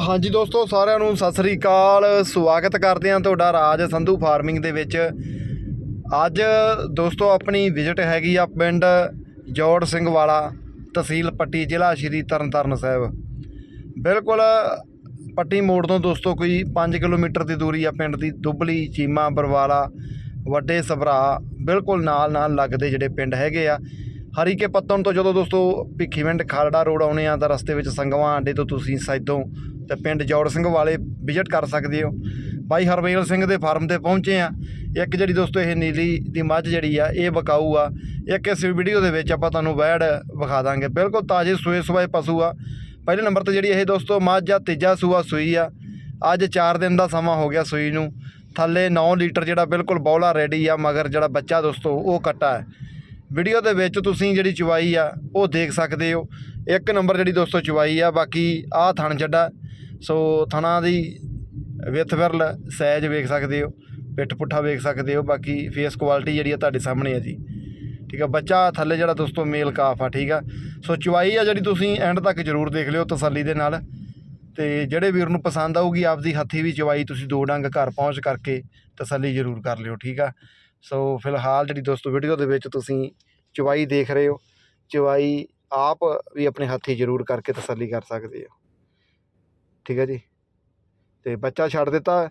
ਹਾਂਜੀ ਦੋਸਤੋ, ਸਾਰਿਆਂ ਨੂੰ ਸਤਿ ਸ੍ਰੀ ਅਕਾਲ। ਸਵਾਗਤ ਕਰਦੇ ਹਾਂ ਤੁਹਾਡਾ ਰਾਜ ਸੰਧੂ ਫਾਰਮਿੰਗ ਦੇ ਵਿੱਚ। ਅੱਜ ਦੋਸਤੋ, ਆਪਣੀ ਵਿਜ਼ਿਟ ਹੈਗੀ ਆ ਪਿੰਡ ਜੋੜ ਸਿੰਘ ਵਾਲਾ, ਤਹਿਸੀਲ ਪੱਟੀ, ਜ਼ਿਲ੍ਹਾ ਸ਼੍ਰੀ ਤਰਨਤਾਰਨ ਸਾਹਿਬ। ਬਿਲਕੁਲ ਪੱਟੀ ਮੋੜ ਤੋਂ ਦੋਸਤੋ, ਕੋਈ 5 ਕਿਲੋਮੀਟਰ ਦੀ ਦੂਰੀ ਆ ਪਿੰਡ ਦੀ। ਦੁੱਬਲੀ, ਚੀਮਾ, ਬਰਵਾਲਾ, ਵੱਡੇ ਸਭਰਾ ਬਿਲਕੁਲ ਨਾਲ ਨਾਲ ਲੱਗਦੇ ਜਿਹੜੇ ਪਿੰਡ ਹੈਗੇ ਆ। ਹਰੀਕੇ ਪੱਤਨ ਤੋਂ ਜਦੋਂ ਦੋਸਤੋ ਭਿੱਖੀਵਿੰਡ ਖਾਲੜਾ ਰੋਡ ਆਉਣੇ ਆ, ਤਾਂ ਰਸਤੇ ਵਿੱਚ ਸੰਗਵਾਂ ਅੱਡੇ ਤੋਂ ਤੁਸੀਂ ਸਾਈਦੋਂ ਤੇ ਪਿੰਡ ਜੋੜ ਸਿੰਘ ਵਾਲੇ ਵਿਜ਼ਿਟ ਕਰ ਸਕਦੇ ਹੋ। ਬਾਈ ਹਰਵੇਲ ਸਿੰਘ ਦੇ ਫਾਰਮ ਤੇ ਪਹੁੰਚੇ ਆ। ਇੱਕ ਜਿਹੜੀ ਦੋਸਤੋ ਇਹ ਨੀਲੀ ਦੀ ਮੱਝ ਜਿਹੜੀ ਆ, ਇਹ ਵਿਕਾਊ ਆ। ਇੱਕ ਇਸ ਵੀਡੀਓ ਦੇ ਵਿੱਚ ਆਪਾਂ ਤੁਹਾਨੂੰ ਵੈੜ ਵਿਖਾ ਦਾਂਗੇ। ਬਿਲਕੁਲ ਤਾਜ਼ੇ ਸੂਏ ਸੂਏ ਪਸ਼ੂ ਆ। ਪਹਿਲੇ ਨੰਬਰ ਤੇ ਜਿਹੜੀ ਇਹ ਦੋਸਤੋ ਮੱਝ ਆ, ਤੀਜਾ ਸੂਆ ਸੂਈ ਆ। ਅੱਜ 4 ਦਿਨ ਦਾ ਸਮਾਂ ਹੋ ਗਿਆ ਸੂਈ ਨੂੰ। ਥੱਲੇ 9 ਲੀਟਰ ਜਿਹੜਾ ਬਿਲਕੁਲ ਬੌਲਾ ਰੈਡੀ ਆ, ਮਗਰ ਜਿਹੜਾ ਬੱਚਾ ਦੋਸਤੋ ਉਹ ਕੱਟਾ ਹੈ। ਵੀਡੀਓ ਦੇ ਵਿੱਚ ਤੁਸੀਂ ਜਿਹੜੀ ਚਵਾਈ ਆ, ਉਹ ਦੇਖ ਸਕਦੇ ਹੋ। ਇੱਕ ਨੰਬਰ ਜਿਹੜੀ ਦੋਸਤੋ ਚਵਾਈ ਆ, ਬਾਕੀ ਆਹ ਥਣ ਚੱਡਾ ਸੋ ਥਣਾ ਦੀ ਵਿੱਥ ਫਿਰਲ ਸਾਈਜ਼ ਵੇਖ ਸਕਦੇ ਹੋ, ਪਿੱਠ ਪੁੱਠਾ ਵੇਖ ਸਕਦੇ ਹੋ, ਬਾਕੀ ਫੇਸ ਕੁਆਲਿਟੀ ਜਿਹੜੀ ਆ ਤੁਹਾਡੇ ਸਾਹਮਣੇ ਆ ਜੀ। ਠੀਕ ਆ, ਬੱਚਾ ਥੱਲੇ ਜਿਹੜਾ ਦੋਸਤੋ ਮੇਲ ਕਾਫ ਆ, ਠੀਕ ਆ। ਸੋ ਚਵਾਈ ਆ ਜਿਹੜੀ ਤੁਸੀਂ ਐਂਡ ਤੱਕ ਜ਼ਰੂਰ ਦੇਖ ਲਿਓ ਤਸੱਲੀ ਦੇ ਨਾਲ। ਤੇ ਜਿਹੜੇ ਵੀਰ ਨੂੰ ਪਸੰਦ ਆਊਗੀ, ਆਪਦੀ ਹੱਥੀ ਵੀ ਚਵਾਈ ਤੁਸੀਂ ਦੋ ਡੰਗ ਘਰ ਪਹੁੰਚ ਕਰਕੇ ਤਸੱਲੀ ਜ਼ਰੂਰ ਕਰ ਲਿਓ, ਠੀਕ ਆ। ਸੋ ਫਿਲਹਾਲ ਜਿਹੜੀ ਦੋਸਤੋ ਵੀਡੀਓ ਦੇ ਵਿੱਚ ਤੁਸੀਂ ਚਵਾਈ ਦੇਖ ਰਹੇ ਹੋ ਚਵਾਈ ਆਪ ਵੀ ਆਪਣੇ ਹੱਥੀ ਜ਼ਰੂਰ ਕਰਕੇ ਤਸੱਲੀ ਕਰ ਸਕਦੇ ਹੋ। ਠੀਕ ਹੈ ਜੀ? ਤੇ ਬੱਚਾ ਛੱਡ ਦਿੱਤਾ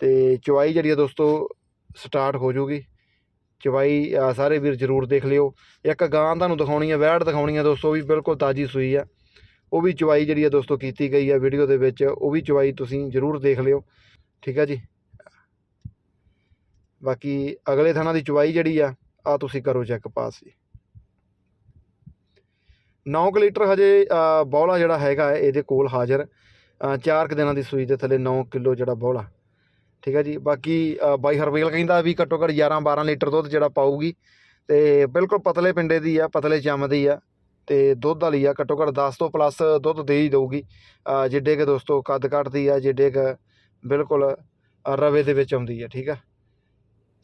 ਤੇ ਚਵਾਈ ਜਿਹੜੀ ਆ ਦੋਸਤੋ ਸਟਾਰਟ ਹੋ ਜਾਊਗੀ ਚਵਾਈ ਸਾਰੇ ਵੀਰ ਜ਼ਰੂਰ ਦੇਖ ਲਿਓ। ਇੱਕ ਗਾਂ ਤੁਹਾਨੂੰ ਦਿਖਾਉਣੀ ਹੈ ਵੈੜ ਦਿਖਾਉਣੀ ਹੈ ਦੋਸਤੋ ਵੀ ਬਿਲਕੁਲ ਤਾਜੀ ਸੂਈ ਆ। ਉਹ ਵੀ ਚਵਾਈ ਜਿਹੜੀ ਆ ਦੋਸਤੋ ਕੀਤੀ ਗਈ ਆ ਵੀਡੀਓ ਦੇ ਵਿੱਚ, ਉਹ ਵੀ ਚਵਾਈ ਤੁਸੀਂ ਜ਼ਰੂਰ ਦੇਖ ਲਿਓ। ਠੀਕ ਹੈ ਜੀ? ਬਾਕੀ ਅਗਲੇ ਥਾਣਾ ਦੀ ਚਵਾਈ ਜਿਹੜੀ ਆ ਆ ਤੁਸੀਂ ਕਰੋ ਚੈੱਕ ਪਾਸ ਜੀ। 9 ਲੀਟਰ ਹਜੇ ਅ, ਬੌਲਾ ਜਿਹੜਾ ਹੈਗਾ ਇਹਦੇ ਕੋਲ ਹਾਜ਼ਰ। 4 ਦਿਨਾਂ ਦੀ ਸੂਈ ਦੇ ਥੱਲੇ 9 ਕਿਲੋ ਜਿਹੜਾ ਬੌਲਾ। ਠੀਕ ਹੈ ਜੀ ਬਾਕੀ ਬਾਈ ਹਰਵੇਲ ਕਹਿੰਦਾ ਵੀ ਘੱਟੋ ਘੱਟ 11 12 ਲੀਟਰ ਦੁੱਧ ਜਿਹੜਾ ਪਾਊਗੀ। ਤੇ ਬਿਲਕੁਲ ਪਤਲੇ ਪਿੰਡੇ ਦੀ ਆ ਪਤਲੇ ਚੰਮ ਦੀ ਆ। ਤੇ ਦੁੱਧ ਵਾਲੀ ਆ ਘੱਟੋ ਘੱਟ 10 ਤੋਂ ਪਲੱਸ ਦੁੱਧ ਦੇ ਹੀ ਦਊਗੀ। ਅ, ਜਿੱਡੇ ਕਿ ਦੋਸਤੋ ਕੱਦ ਕੱਟਦੀ ਆ ਜਿੱਡੇ ਕਿ ਬਿਲਕੁਲ ਰਵੇ ਦੇ ਵਿੱਚ ਆਉਂਦੀ ਆ ਠੀਕ ਆ।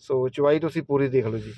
ਸੋ ਚਵਾਈ ਤੁਸੀਂ ਪੂਰੀ ਦੇਖ ਲਓ ਜੀ।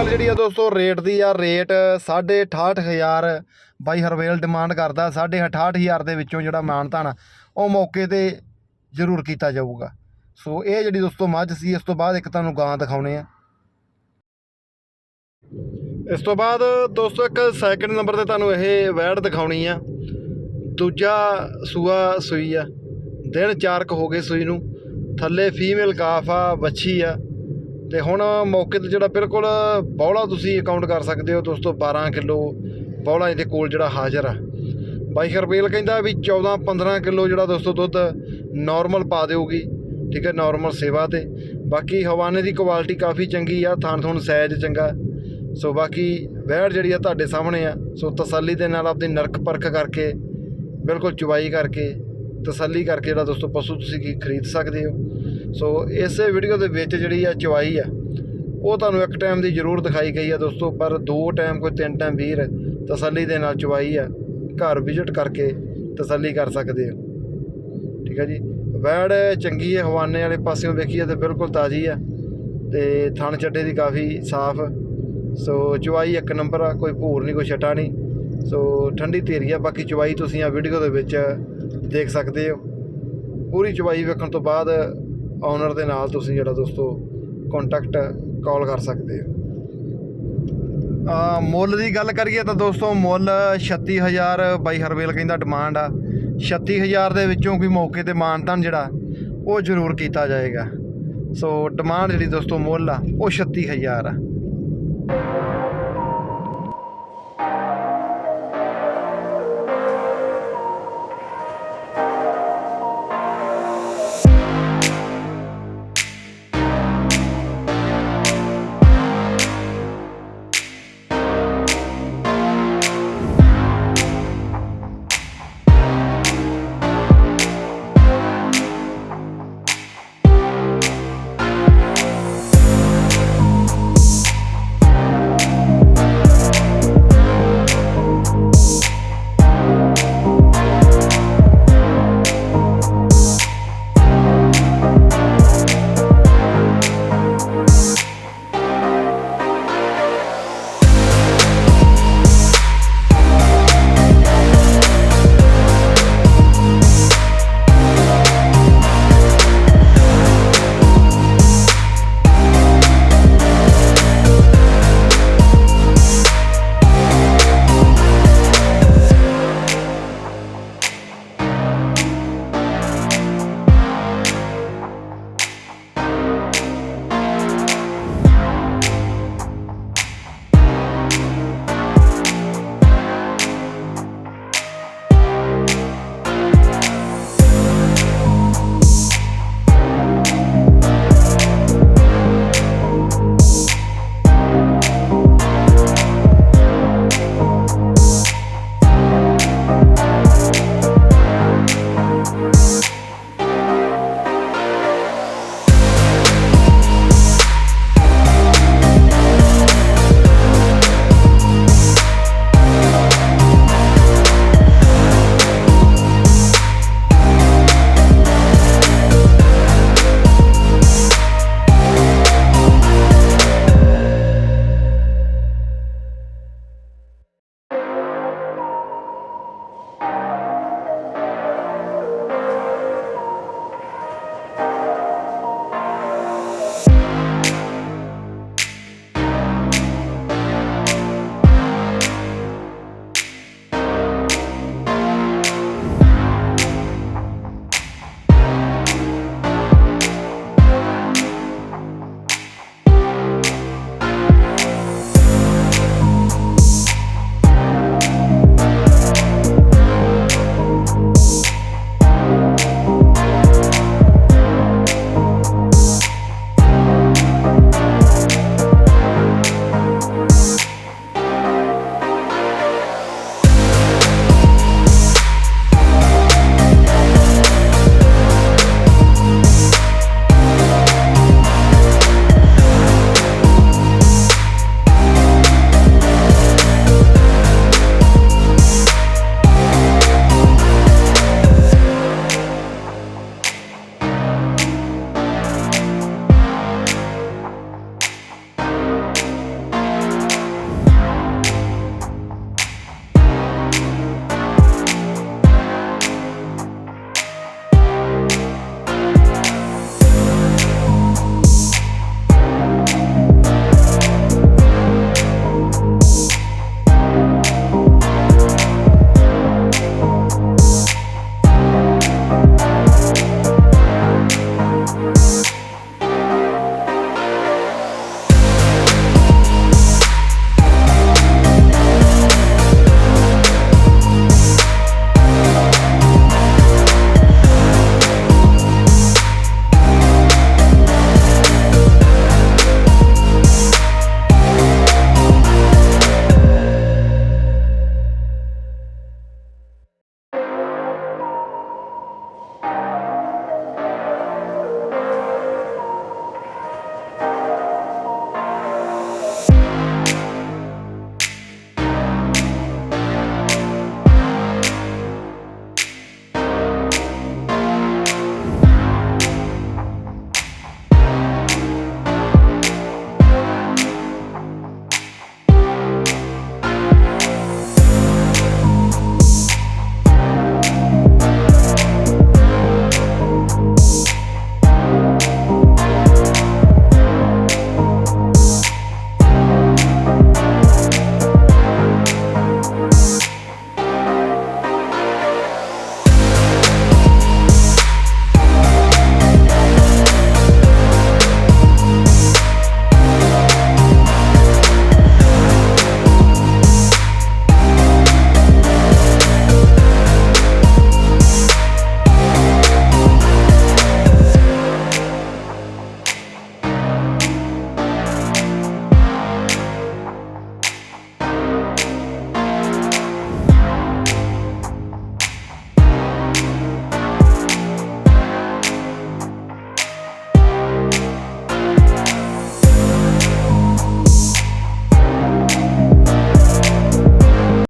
ਗੱਲ ਜਿਹੜੀ ਆ ਦੋਸਤੋ ਰੇਟ ਦੀ ਆ ਰੇਟ 68500 ਬਾਈ ਹਰਵੇਲ ਡਿਮਾਂਡ ਕਰਦਾ 68500 ਦੇ ਵਿੱਚੋਂ ਜਿਹੜਾ ਮਾਨਤਾਨ ਉਹ ਮੌਕੇ ਤੇ ਜ਼ਰੂਰ ਕੀਤਾ ਜਾਊਗਾ। ਸੋ ਇਹ ਜਿਹੜੀ ਦੋਸਤੋ ਮੱਝ ਸੀ, ਇਸ ਤੋਂ ਬਾਅਦ ਇੱਕ ਤੁਹਾਨੂੰ ਗਾਂ ਦਿਖਾਉਣੇ ਆ। ਇਸ ਤੋਂ ਬਾਅਦ ਦੋਸਤੋ, ਇੱਕ ਸੈਕਿੰਡ ਨੰਬਰ ਤੇ ਤੁਹਾਨੂੰ ਇਹ ਵੈੜ ਦਿਖਾਉਣੀ ਆ। ਦੂਜਾ ਸੂਆ ਸੂਈ ਆ। ਦਿਨ ਚਾਰ ਕੁ ਹੋ ਗਏ ਸੂਈ ਨੂੰ। ਥੱਲੇ ਫੀਮੇਲ ਕਾਫ ਆ, ਵੱਛੀ ਆ। ਤੇ ਹੁਣ ਮੌਕੇ ਤੇ ਜਿਹੜਾ ਬਿਲਕੁਲ ਬੌਲਾ ਤੁਸੀਂ ਅਕਾਊਂਟ ਕਰ ਸਕਦੇ ਹੋ ਦੋਸਤੋ 12 ਕਿਲੋ ਬੌਲਾ ਇਹਦੇ ਕੋਲ ਜਿਹੜਾ ਹਾਜ਼ਰ ਆ। ਬਾਈ ਹਰਬੇਲ ਕਹਿੰਦਾ ਵੀ 14 15 ਕਿਲੋ ਜਿਹੜਾ ਦੋਸਤੋ ਦੁੱਧ ਨਾਰਮਲ ਪਾ ਦਿਓਗੀ, ਠੀਕ ਹੈ ਨਾਰਮਲ ਸੇਵਾ ਤੇ। ਬਾਕੀ ਹਵਾਨੇ ਦੀ ਕੁਆਲਿਟੀ ਕਾਫੀ ਚੰਗੀ ਆ ਥਾਣ ਥਣ ਸਾਈਜ਼ ਚੰਗਾ। ਸੋ ਬਾਕੀ ਵਹਿੜ ਜਿਹੜੀ ਆ ਤੁਹਾਡੇ ਸਾਹਮਣੇ ਆ, ਸੋ ਤਸੱਲੀ ਦੇ ਨਾਲ ਆਪਦੀ ਨਰਕ ਪਰਖ ਕਰਕੇ, ਬਿਲਕੁਲ ਚੁਬਾਈ ਕਰਕੇ, ਤਸੱਲੀ ਕਰਕੇ ਜਿਹੜਾ ਦੋਸਤੋ ਪਸ਼ੂ ਤੁਸੀਂ ਕੀ ਖਰੀਦ ਸਕਦੇ ਹੋ। ਸੋ ਇਸੇ ਵੀਡੀਓ ਦੇ ਵਿੱਚ ਜਿਹੜੀ ਆ ਚਵਾਈ ਆ, ਉਹ ਤੁਹਾਨੂੰ ਇੱਕ ਟਾਈਮ ਦੀ ਜ਼ਰੂਰ ਦਿਖਾਈ ਗਈ ਆ ਦੋਸਤੋ, ਪਰ ਦੋ ਟਾਈਮ ਕੋਈ ਤਿੰਨ ਟਾਈਮ ਵੀਰ ਤਸੱਲੀ ਦੇ ਨਾਲ ਚਵਾਈ ਆ, ਘਰ ਵਿਜ਼ਿਟ ਕਰਕੇ ਤਸੱਲੀ ਕਰ ਸਕਦੇ ਹੋ ਠੀਕ ਹੈ ਜੀ? ਵੈੜ ਚੰਗੀ ਹੈ ਹਵਾਨੇ ਵਾਲੇ ਪਾਸਿਓਂ ਵੇਖੀਏ ਤੇ ਬਿਲਕੁਲ ਤਾਜ਼ੀ ਆ ਤੇ ਥਣ ਚੱਡੇ ਦੀ ਕਾਫੀ ਸਾਫ਼। ਸੋ ਚਵਾਈ ਇੱਕ ਨੰਬਰ ਆ, ਕੋਈ ਭੂਰ ਨਹੀਂ ਕੋਈ ਛਟਾ ਨਹੀਂ ਸੋ ਠੰਡੀ ਧੀਰੀ ਆ, ਬਾਕੀ ਚਵਾਈ ਤੁਸੀਂ ਆ ਵੀਡੀਓ ਦੇ ਵਿੱਚ ਦੇਖ ਸਕਦੇ ਹੋ। ਪੂਰੀ ਚਵਾਈ ਵੇਖਣ ਤੋਂ ਬਾਅਦ ਓਨਰ ਦੇ ਨਾਲ ਤੁਸੀਂ ਜਿਹੜਾ ਦੋਸਤੋ ਕੰਟੈਕਟ ਕਾਲ ਕਰ ਸਕਦੇ ਹੋ। ਆ, ਮੁੱਲ ਦੀ ਗੱਲ ਕਰੀਏ ਤਾਂ ਦੋਸਤੋ ਮੁੱਲ 36000 ਬਾਈ ਹਰਵੇਲ ਕਹਿੰਦਾ ਡਿਮਾਂਡ ਆ। 36000 ਦੇ ਵਿੱਚੋਂ ਕੋਈ ਮੌਕੇ ਤੇ ਮਾਨਤਾਨ ਜਿਹੜਾ, ਉਹ ਜ਼ਰੂਰ ਕੀਤਾ ਜਾਏਗਾ। ਸੋ ਡਿਮਾਂਡ ਜਿਹੜੀ ਦੋਸਤੋ ਮੁੱਲ ਆ, ਉਹ 36000 ਆ।